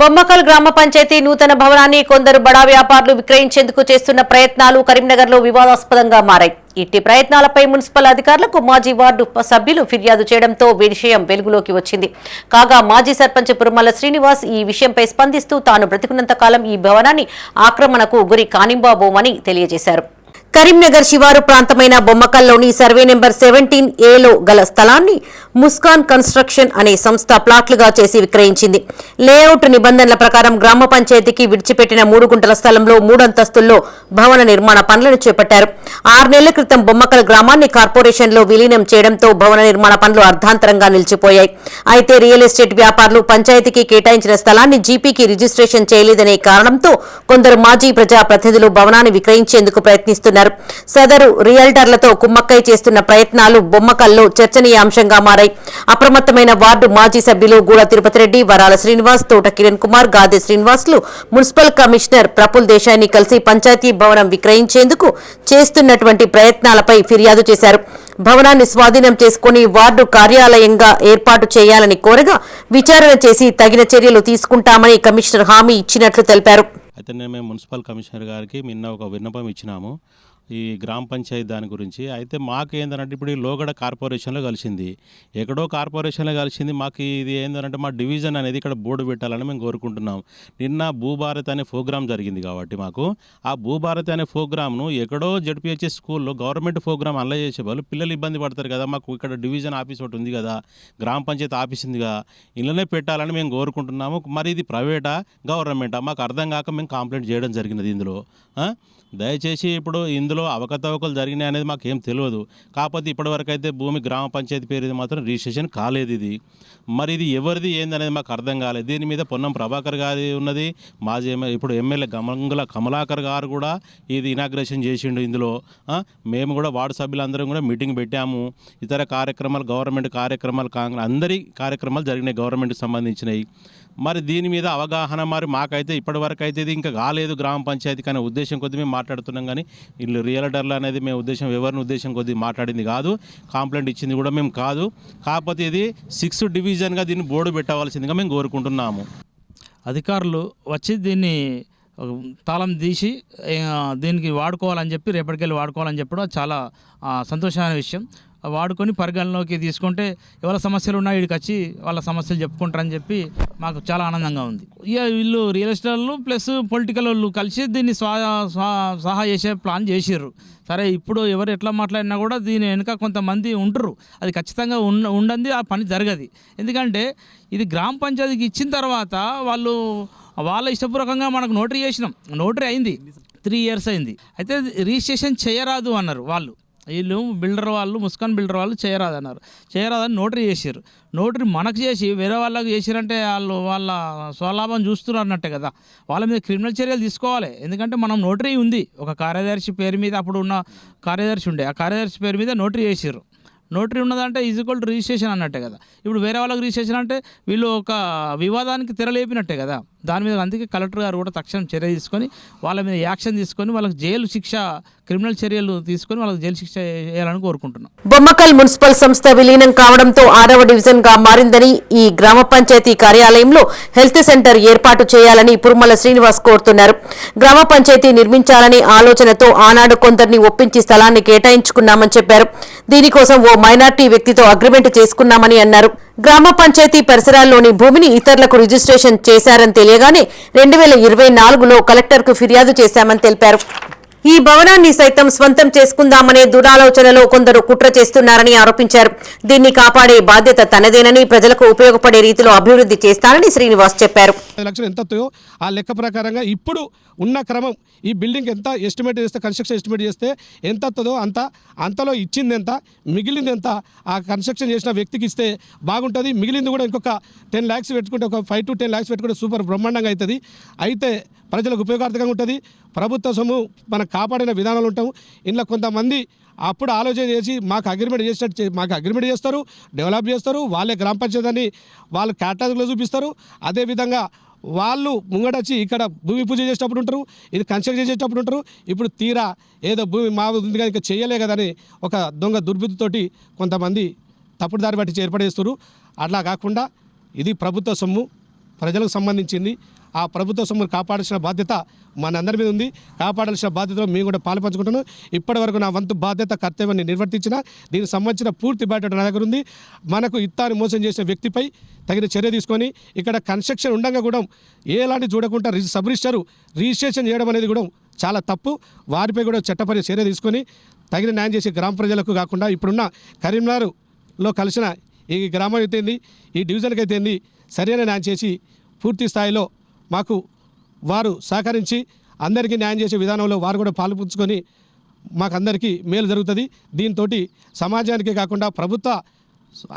బొమ్మకల్ గ్రామ పంచాయతీ నూతన భవనాన్ని కొందరు బడా వ్యాపారులు విక్రయించేందుకు చేస్తున్న ప్రయత్నాలు కరీంనగర్లో వివాదాస్పదంగా మారాయి. ఇట్టి ప్రయత్నాలపై మున్సిపల్ అధికారులకు మాజీ వార్డు సభ్యులు ఫిర్యాదు చేయడంతో విషయం వెలుగులోకి వచ్చింది. కాగా మాజీ సర్పంచ్ పురుమల శ్రీనివాస్ ఈ విషయంపై స్పందిస్తూ తాను బ్రతికున్నంత కాలం ఈ భవనాన్ని ఆక్రమణకు గురి కానింబాబోమని తెలియజేశారు. కరీంనగర్ శివారు ప్రాంతమైన బొమ్మకల్లోని సర్వే నెంబర్ సెవెంటీన్ ఏలో గల స్థలాన్ని ముస్కాన్ కన్స్ట్రక్షన్ అనే సంస్థ ప్లాట్లుగా చేసి విక్రయించింది. లేఅవుట్ నిబంధనల ప్రకారం గ్రామ పంచాయతీకి విడిచిపెట్టిన మూడు గుంటల స్థలంలో మూడంతస్తుల్లో భవన నిర్మాణ పనులను చేపట్టారు. ఆరు నెలల క్రితం బొమ్మకల గ్రామాన్ని కార్పొరేషన్లో విలీనం చేయడంతో భవన నిర్మాణ పనులు అర్ధాంతరంగా నిలిచిపోయాయి. అయితే రియల్ ఎస్టేట్ వ్యాపారులు పంచాయతీకి కేటాయించిన స్థలాన్ని జీపీకి రిజిస్ట్రేషన్ చేయలేదనే కారణంతో కొందరు మాజీ ప్రజా ప్రతినిధులు భవనాన్ని విక్రయించేందుకు ప్రయత్నిస్తున్నారు. సదరు రియల్టర్లతో కుమ్మక్కై చేస్తున్న ప్రయత్నాలు బొమ్మకల్లో చర్చనీయాంశంగా మారాయి. అప్రమత్తమైన వార్డు మాజీ సభ్యులు గూడ తిరుపతి రెడ్డి వరాల శ్రీనివాస్ తోట కిరణ్ కుమార్ గాదె శ్రీనివాసులు మున్సిపల్ కమిషనర్ ప్రఫుల్ దేశాయిని కలిసి పంచాయతీ భవనం విక్రయించేందుకు చేస్తున్నటువంటి ప్రయత్నాలపై ఫిర్యాదు చేశారు. భవనాన్ని స్వాధీనం చేసుకుని వార్డు కార్యాలయంగా ఏర్పాటు చేయాలని కోరగా విచారణ చేసి తగిన చర్యలు తీసుకుంటామని కమిషనర్ హామీ ఇచ్చినట్లు తెలిపారు. అయితే మేము మున్సిపల్ కమిషనర్ గారికి నిన్న ఒక విన్నపం ఇచ్చినాము. ఈ గ్రామ పంచాయతీ దాని గురించి. అయితే మాకు ఏంటంటే ఇప్పుడు ఈ లోగడ కార్పొరేషన్లో కలిసింది. ఎక్కడో కార్పొరేషన్లో కలిసింది. మాకు ఇది ఏంటంటే మా డివిజన్ అనేది ఇక్కడ బోర్డు పెట్టాలని మేము కోరుకుంటున్నాం. నిన్న భూభారత్ అనే ప్రోగ్రామ్ జరిగింది కాబట్టి మాకు. ఆ భూభారత్ అనే ప్రోగ్రామ్ను ఎక్కడో జడ్పిహెచ్ఎస్ స్కూల్లో గవర్నమెంట్ ప్రోగ్రామ్ అలా చేసే వాళ్ళు పిల్లలు ఇబ్బంది పడతారు కదా. మాకు ఇక్కడ డివిజన్ ఆఫీస్ ఒకటి ఉంది కదా. గ్రామ పంచాయతీ ఆఫీస్ ఉందిగా ఇళ్ళనే పెట్టాలని మేము కోరుకుంటున్నాము. మరి ఇది ప్రైవేటా? గవర్నమెంటా? మాకు అర్థం కాక మేము కంప్లైంట్ చేయడం జరిగినది ఇందులో. దయచేసి ఇప్పుడు ఇందులో అవకతవకలు జరిగినాయి అనేది మాకేం తెలియదు. కాకపోతే ఇప్పటివరకు అయితే భూమి గ్రామ పంచాయతీ పేరు మాత్రం రిజిస్ట్రేషన్ కాలేదు ఇది. మరి ఇది ఎవరిది ఏందనేది మాకు అర్థం కాలేదు. దీని మీద పొన్నం ప్రభాకర్ గారి ఉన్నది మాజీ ఇప్పుడు ఎమ్మెల్యే గమంగుల కమలాకర్ గారు కూడా ఇది ఇనాగ్రేషన్ చేసిండు ఇందులో. మేము కూడా వార్డు సభ్యులందరం కూడా మీటింగ్ పెట్టాము. ఇతర కార్యక్రమాలు గవర్నమెంట్ కార్యక్రమాలు కాంగ్రెస్ అందరి కార్యక్రమాలు జరిగినాయి గవర్నమెంట్కి సంబంధించినవి. మరి దీని మీద అవగాహన మరి మాకైతే ఇప్పటివరకు అయితే ఇది ఇంకా కాలేదు గ్రామ పంచాయతీ కానీ ఉద్దేశం కొద్ది మేము మాట్లాడుతున్నాం కానీ వీళ్ళు రియల్టర్లు అనేది మేము ఉద్దేశం ఎవరిని ఉద్దేశం కొద్ది మాట్లాడింది కాదు. కాంప్లైంట్ ఇచ్చింది కూడా మేము కాదు. కాకపోతే ఇది సిక్స్ డివిజన్గా దీన్ని బోర్డు పెట్టవలసిందిగా మేము కోరుకుంటున్నాము. అధికారులు వచ్చి దీన్ని తాళం తీసి దీనికి వాడుకోవాలని చెప్పి రేపటికెళ్ళి వాడుకోవాలని చెప్పడం చాలా సంతోషమైన విషయం. వాడుకొని పరిగణలోకి తీసుకుంటే ఎవరి సమస్యలు ఉన్నా వీడికి వచ్చి వాళ్ళ సమస్యలు చెప్పుకుంటారని చెప్పి మాకు చాలా ఆనందంగా ఉంది. ఇక వీళ్ళు రియల్ ఎస్టేట్లు ప్లస్ పొలిటికల్ వాళ్ళు కలిసి దీన్ని స్వా సహా చేసే ప్లాన్ చేసారు సరే ఇప్పుడు ఎవరు ఎట్లా మాట్లాడినా కూడా దీని వెనుక కొంతమంది ఉంటారు అది ఖచ్చితంగా ఉన్న ఉండంది ఆ పని జరగదు. ఎందుకంటే ఇది గ్రామ పంచాయతీకి ఇచ్చిన తర్వాత వాళ్ళు వాళ్ళ ఇష్టపూర్వకంగా మనకు నోటరీ చేసినాం. నోటరీ అయింది. త్రీ ఇయర్స్ అయింది. అయితే రిజిస్ట్రేషన్ చేయరాదు అన్నారు వాళ్ళు. వీళ్ళు బిల్డర్ వాళ్ళు ముస్కాన్ బిల్డర్ వాళ్ళు చేయరాదన్నారు. చేయరాదని నోటరీ చేసారు నోటరీ మనకు చేసి వేరే వాళ్ళకి చేసిరంటే వాళ్ళు వాళ్ళ స్వలాభం చూస్తున్నారు అన్నట్టే కదా. వాళ్ళ మీద క్రిమినల్ చర్యలు తీసుకోవాలి. ఎందుకంటే మనం నోటరీ ఉంది. ఒక కార్యదర్శి పేరు మీద అప్పుడు ఉన్న కార్యదర్శి ఉండే. ఆ కార్యదర్శి పేరు మీద నోటరీ చేసారు నోటరీ ఉన్నదంటే ఈజ్ ఈక్వల్ టు రిజిస్ట్రేషన్ అన్నట్టే కదా. ఇప్పుడు వేరే వాళ్ళకి రిజిస్ట్రేషన్ అంటే వీళ్ళు ఒక వివాదానికి తెరలేపినట్టే కదా. దాని మీద అందుకే కలెక్టర్ గారు కూడా తక్షణం చర్య తీసుకొని వాళ్ళ మీద యాక్షన్ తీసుకొని వాళ్ళకి జైలు శిక్ష క్రిమినల్ చర్యలు తీసుకొని వాళ్ళకి జైలు శిక్ష వేయాలని కోరుకుంటున్నాం. బొమ్మకల్ మున్సిపల్ సంస్థ విలీనం కావడంతో ఆరవ డివిజన్గా మారిందని ఈ గ్రామ పంచాయతీ కార్యాలయంలో హెల్త్ సెంటర్ ఏర్పాటు చేయాలని పురుమల శ్రీనివాస్ కోరుతున్నారు. గ్రామ పంచాయతీ నిర్మించాలని ఆలోచనతో ఆనాడు కొందరిని ఒప్పించి స్థలాన్ని కేటాయించుకున్నామని చెప్పారు. దీనికోసం ఓ మైనార్టీ వ్యక్తితో అగ్రిమెంట్ చేసుకున్నామని అన్నారు. గ్రామ పంచాయతీ పరిసరాల్లోని భూమిని ఇతరులకు రిజిస్ట్రేషన్ చేశారని తెలియగానే రెండు వేల ఇరవై నాలుగులో కలెక్టర్కు ఫిర్యాదు చేశామని తెలిపారు. ఈ భవనాన్ని సైతం స్వంతం చేసుకుందామనే దురాలోచనలో కొందరు కుట్ర చేస్తున్నారని ఆరోపించారు. దీన్ని కాపాడే బాధ్యత తనదేనని ప్రజలకు ఉపయోగపడే రీతిలో అభివృద్ధి చేస్తానని శ్రీనివాస్ చెప్పారు. లక్షలు ఎంత ఆ లెక్క ప్రకారంగా ఇప్పుడు ఉన్న క్రమం ఈ బిల్డింగ్ ఎంత ఎస్టిమేట్ చేస్తే కన్స్ట్రక్షన్ ఎస్టిమేట్ చేస్తే ఎంత వస్తుందో అంత అంతలో ఇచ్చింది ఎంత మిగిలింది ఎంత ఆ కన్స్ట్రక్షన్ చేసిన వ్యక్తికి ఇస్తే బాగుంటుంది. మిగిలింది కూడా ఇంకొక టెన్ ల్యాక్స్ పెట్టుకుంటే ఒక ఫైవ్ టు టెన్ ల్యాక్స్ పెట్టుకుంటే సూపర్ బ్రహ్మాండంగా అవుతుంది. అయితే ప్రజలకు ఉపయోగకరంగా ఉంటుంది. ప్రభుత్వ సొమ్ము మనం కాపాడిన విధానాలు ఉంటాము. ఇంట్లో కొంతమంది అప్పుడు ఆలోచన చేసి మాకు అగ్రిమెంట్ చేసినట్టు మాకు అగ్రిమెంట్ చేస్తారు డెవలప్ చేస్తారు వాళ్ళే గ్రామ పంచాయతీ వాళ్ళు క్యాటలాగ్లో చూపిస్తారు. అదేవిధంగా వాళ్ళు ముంగడొచ్చి ఇక్కడ భూమి పూజ చేసేటప్పుడు ఉంటారు ఇది కన్స్ట్రక్ట్ చేసేటప్పుడు ఉంటారు. ఇప్పుడు తీరా ఏదో భూమి మా ఉంది కదా ఇంకా చేయలే కదని ఒక దొంగ దుర్బుద్ధితోటి కొంతమంది తప్పుడు దారి బట్టి ఏర్పడేస్తారు అట్లా కాకుండా ఇది ప్రభుత్వ సొమ్ము ప్రజలకు సంబంధించింది. ఆ ప్రభుత్వ సొమ్మును కాపాడాల్సిన బాధ్యత మనందరి మీద ఉంది. కాపాడాల్సిన బాధ్యతలో మేము కూడా పాలు ఇప్పటి వరకు నా వంతు బాధ్యత కర్తవ్యాన్ని నిర్వర్తించిన. దీనికి సంబంధించిన పూర్తి బాధ్యత నా దగ్గర ఉంది. మనకు ఇత్తాన్ని మోసం చేసిన వ్యక్తిపై తగిన చర్య తీసుకొని ఇక్కడ కన్స్ట్రక్షన్ ఉండగా కూడా ఏలాంటి చూడకుండా రిజి- సబ్ రిజిస్టర్ రిజిస్ట్రేషన్ చేయడం అనేది కూడా చాలా తప్పు. వారిపై కూడా చట్టపరి చర్య తీసుకొని తగిన న్యాయం చేసే గ్రామ ప్రజలకు కాకుండా ఇప్పుడున్న కరీంనగర్లో కలిసిన ఈ గ్రామం అయితే ఈ డివిజన్కి అయితే సరైన న్యాయం చేసి పూర్తి స్థాయిలో మాకు వారు సహకరించి అందరికీ న్యాయం చేసే విధానంలో వారు కూడా పాలు మాకందరికీ మేలు జరుగుతుంది. దీంతో సమాజానికే కాకుండా ప్రభుత్వ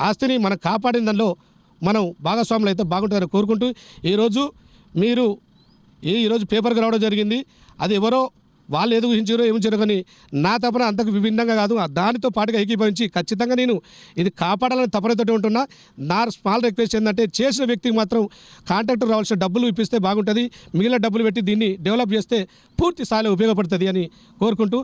ఆస్తిని మనం కాపాడిన దానిలో మనం భాగస్వాములు అయితే బాగుంటుందని కోరుకుంటూ ఈరోజు మీరు ఈ ఈరోజు పేపర్కి రావడం జరిగింది. అది ఎవరో వాళ్ళు ఏది ఊహించారో ఏమించారో కానీ నా తపన అంతకు విభిన్నంగా కాదు. దానితో పాటుగా ఏకీభవించి ఖచ్చితంగా నేను ఇది కాపాడాలని తపనతోటి ఉంటున్నా. నా స్మాల్ రిక్వెస్ట్ ఏంటంటే చేసిన వ్యక్తికి మాత్రం కాంట్రాక్టర్ రావాల్సిన డబ్బులు ఇప్పిస్తే బాగుంటుంది. మిగిలిన డబ్బులు పెట్టి దీన్ని డెవలప్ చేస్తే పూర్తి స్థాయిలో ఉపయోగపడుతుంది అని కోరుకుంటూ